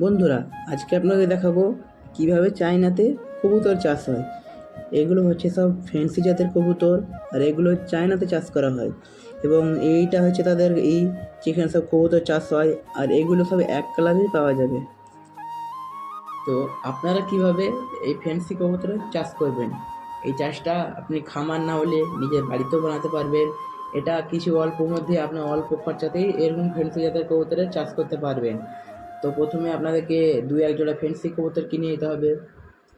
বন্ধুরা, আজকে আপনাকে দেখাবো কীভাবে চায়নাতে কবুতর চাষ হয়। এগুলো হচ্ছে সব ফ্যান্সি জাতের কবুতর আর এগুলো চায়নাতে চাষ করা হয়। এবং এইটা হচ্ছে তাদের এই যেখানে সব কবুতর চাষ হয় আর এগুলো সব এক কালারেই পাওয়া যাবে। তো আপনারা কীভাবে এই ফ্যান্সি কবুতরের চাষ করবেন? এই চাষটা আপনি খামার না হলে নিজের বাড়িতেও বানাতে পারবেন। এটা কিছু অল্প মধ্যে আপনার অল্প খরচাতেই এরকম ফ্যান্সি জাতের কবুতরের চাষ করতে পারবেন। তো প্রথমে আপনাদেরকে দুই এক জোড়া ফেন্সি কবুতর কিনে নিতে হবে।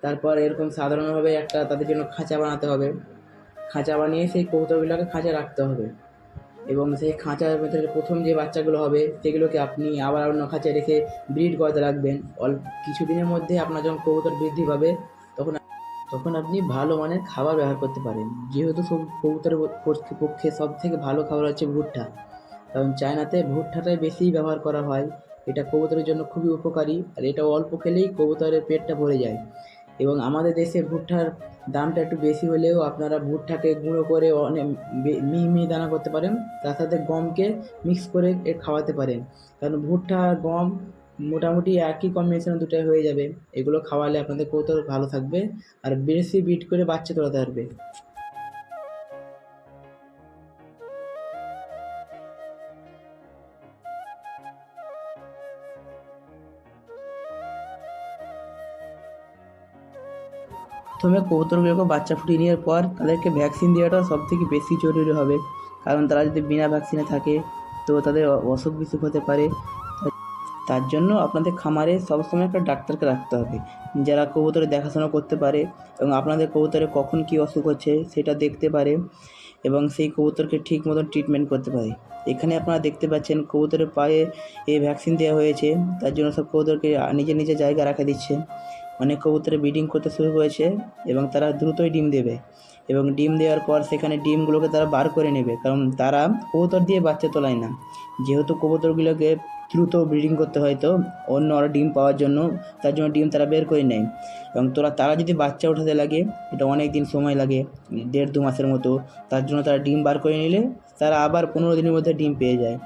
তারপর এরকম সাধারণভাবে একটা তাদের জন্য খাঁচা বানাতে হবে। খাঁচা বানিয়ে সেই কবুতরগুলোকে খাঁচা রাখতে হবে। এবং সেই খাঁচার ভেতরে প্রথম যে বাচ্চাগুলো হবে, সেগুলোকে আপনি আবার অন্য খাঁচায় রেখে ব্রিড করতে রাখবেন। অল্প কিছুদিনের মধ্যে আপনার যখন কবুতর বৃদ্ধি পাবে, তখন তখন আপনি ভালো মানের খাবার ব্যবহার করতে পারেন। যেহেতু সব কবুতরের পক্ষে সব থেকে ভালো খাবার হচ্ছে ভুট্টা। কারণ চায়নাতে ভুট্টাটাই বেশি ব্যবহার করা হয়। এটা কবুতরের জন্য খুবই উপকারী, আর এটা অল্প খেলেই কবুতরের পেটটা ভরে যায়। এবং আমাদের দেশে ভুট্টার দামটা একটু বেশি হলেও আপনারা ভুট্টাকে গুঁড়ো করে অনেক মিহি মিহি দানা করতে পারেন, তার সাথে গমকে মিক্স করে খাওয়াতে পারেন। কারণ ভুট্টা, গম মোটামুটি একই কম্বিনেশনে দুটাই হয়ে যাবে। এগুলো খাওয়ালে আপনাদের কবুতর ভালো থাকবে, আর বেশি বিট করে বাচ্চা তোলাতে পারবে। প্রথমে কবুতরগুলোকে বাচ্চা ফুটিয়ে নেওয়ার পর তাদেরকে ভ্যাকসিন দেওয়াটা সব থেকে বেশি জরুরি হবে। কারণ তারা যদি বিনা ভ্যাকসিনে থাকে, তো তাদের অসুখ বিসুখ হতে পারে। তার জন্য আপনাদের খামারে সবসময় একটা ডাক্তারকে রাখতে হবে, যারা কবুতরের দেখাশোনা করতে পারে এবং আপনাদের কবুতরে কখন কী অসুখ হচ্ছে সেটা দেখতে পারে এবং সেই কবুতরকে ঠিক মতন ট্রিটমেন্ট করতে পারে। এখানে আপনারা দেখতে পাচ্ছেন কবুতরের পায়ে এই ভ্যাকসিন দেওয়া হয়েছে, তার জন্য সব কবুতরকে নিজের নিজের জায়গা রাখা দিচ্ছে। অনেক কবুতরে ব্রিডিং করতে শুরু করেছে এবং তারা দ্রুতই ডিম দেবে। এবং ডিম দেওয়ার পর সেখানে ডিমগুলোকে তারা বার করে নেবে, কারণ তারা কবুতর দিয়ে বাচ্চা তোলায় না। যেহেতু কবুতরগুলোকে দ্রুত ব্রিডিং করতে হয় তো, অন্য আরও ডিম পাওয়ার জন্য তার জন্য ডিম তারা বের করে নেয়। এবং তোরা, তারা যদি বাচ্চা ওঠাতে লাগে, এটা অনেক দিন সময় লাগে, দেড় দু মাসের মতো, তার জন্য তারা ডিম বার করে নিলে তারা আবার পনেরো দিনের মধ্যে ডিম পেয়ে যায়।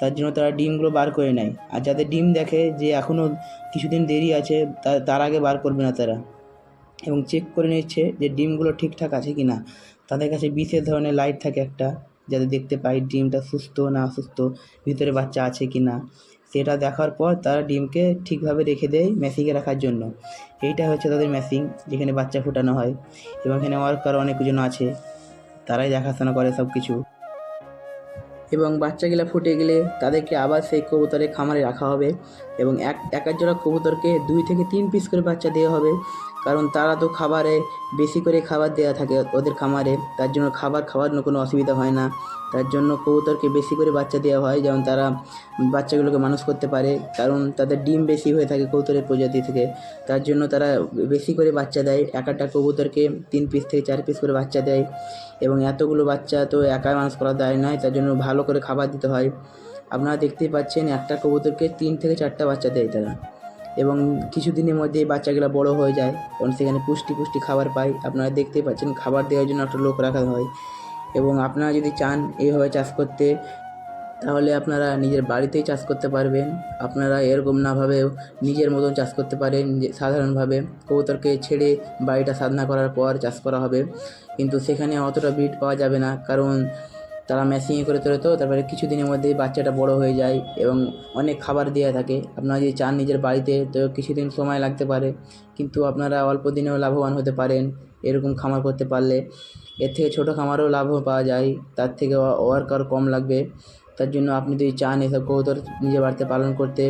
তার জন্য তারা ডিমগুলো বার করে নেয়। আর যাদের ডিম দেখে যে এখনও কিছুদিন দেরি আছে তার আগে বার করবে না তারা। এবং চেক করে নিচ্ছে যে ডিমগুলো ঠিকঠাক আছে কি না তাদের কাছে বিশেষ ধরনের লাইট থাকে একটা, যাতে দেখতে পাই ডিমটা সুস্থ না অসুস্থ, ভিতরে বাচ্চা আছে কি না সেটা দেখার পর তারা ডিমকে ঠিকভাবে রেখে দেয় মেশিংয়ে রাখার জন্য। এইটা হচ্ছে তাদের মেশিং যেখানে বাচ্চা ফোটানো হয়। এবং এখানে ওয়ার্কার অনেকজন আছে। তারাই দেখাশোনা করে সব কিছু এবং বাচ্চাগুলো ফুটে গেলে তাদেরকে আবার সেই কবুতরের খামারে রাখা হবে এবং এক এক জোড়া কবুতরকে দুই থেকে তিন পিস করে বাচ্চা দেওয়া হবে। কারণ তারা তো খাবারে বেশি করে খাবার দেওয়া থাকে ওদের খামারে। তার জন্য খাবার খাওয়ার কোনো অসুবিধা হয় না। তার জন্য কবুতরকে বেশি করে বাচ্চা দেওয়া হয়, যেমন তারা বাচ্চাগুলোকে মানুষ করতে পারে। কারণ তাদের ডিম বেশি হয়ে থাকে কবুতরের প্রজাতি থেকে। তার জন্য তারা বেশি করে বাচ্চা দেয়। এক একটা কবুতরকে তিন পিস থেকে চার পিস করে বাচ্চা দেয়। এবং এতগুলো বাচ্চা তো একা মানুষ করা দায় নয় তার জন্য ভালো করে খাবার দিতে হয়। আপনারা দেখতেই পাচ্ছেন একটা কবুতরকে তিন থেকে চারটা বাচ্চা দেয় তারা। এবং কিছুদিনের মধ্যে বাচ্চাগুলো বড় হয়ে যায়। কারণ সেখানে পুষ্টি পুষ্টি খাবার পায় আপনারা দেখতেই পাচ্ছেন, খাবার দেওয়ার জন্য একটা লোক রাখা হয়। এবং আপনারা যদি চান এইভাবে চাষ করতে, তাহলে আপনারা নিজের বাড়িতেই চাষ করতে পারবেন। আপনারা এরকম না ভাবেও নিজের মতন চাষ করতে পারেন সাধারণভাবে কবুতরকে ছেড়ে বাড়িটা সাধনা করার পর চাষ করা হবে। কিন্তু সেখানে অতটা ব্রিড পাওয়া যাবে না। কারণ তারা মেশিনে করে তোলে তো, তারপরে কিছুদিনের মধ্যেই বাচ্চাটা বড় হয়ে যায় এবং অনেক খাবার দেওয়া থাকে। আপনারা যদি চান নিজের বাড়িতে, তো কিছুদিন সময় লাগতে পারে, কিন্তু আপনারা অল্প দিনেও লাভবান হতে পারেন এরকম খামার করতে পারলে। এর থেকে ছোটো খামারেও লাভও পাওয়া যায়, তার থেকে ওয়ার্কার কম লাগবে। তার জন্য আপনি যদি চান এসব কবুতর নিজের বাড়িতে পালন করতে